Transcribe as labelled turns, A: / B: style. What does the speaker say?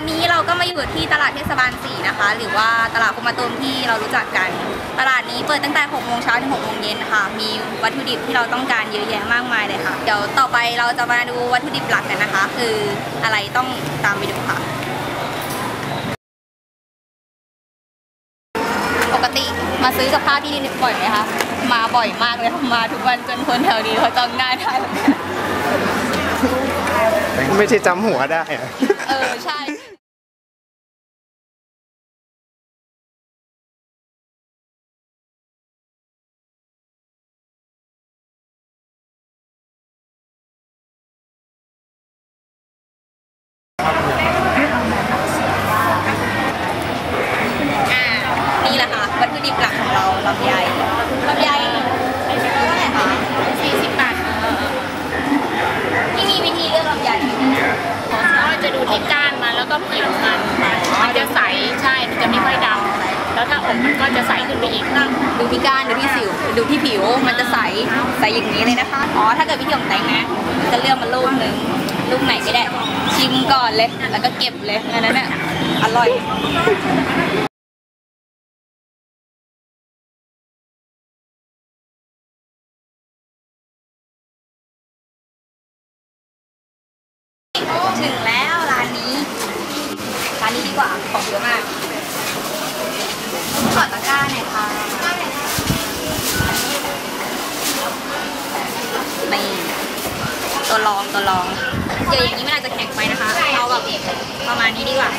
A: อนนี้เราก็มาอยู่ที่ตลาดเทศบาล4นะคะ หรือว่าตลาดคุมาตุมที่เรารู้จักกัน ตลาดนี้เปิดตั้งแต่6โมงเช้าถึง6โมงเย็นค่ะ มีวัตถุดิบที่เราต้องการเยอะแยะมากมายเลยค่ะ เดี๋ยวต่อไปเราจะมาดูวัตถุดิบหลักกันนะคะ คืออะไรต้องตามไปดูค่ะ ปกติมาซื้อกับข้าวที่นี่บ่อยไหมคะ มาบ่อยมากเลยค่ะมาทุกวันจนคนแถวนี้เขาจำหน้าได้แล้วเนี่ย
B: ไม่ใช่จำหัวได้อะ
A: เออ ใช่ แล้วถ้าอ
C: บมันก็จะใสขึ้นไปอีก
A: ดูที่ก้านดูที่สิว ดูที่ผิวมันจะใสใสอย่างนี้เลยนะคะอ๋อถ้าเกิดวิธีของแต่งนะจะเลือกมาลูกหนึ่งลูกไหนก็ได้ชิมก่อนเลยแล้วก็เก็บเลยอันนั้นน่ะอร่อยถึงแล้วร้านนี้ ร้านนี้ดีกว่าของเยอะมาก ขอตะกร้าหน่อยค่ะนี่ ตัวรองตัวรองเดี๋ยวอย่างนี้มันอาจจะแข็งไปนะคะ เอาแบบประมาณนี้ดีกว่า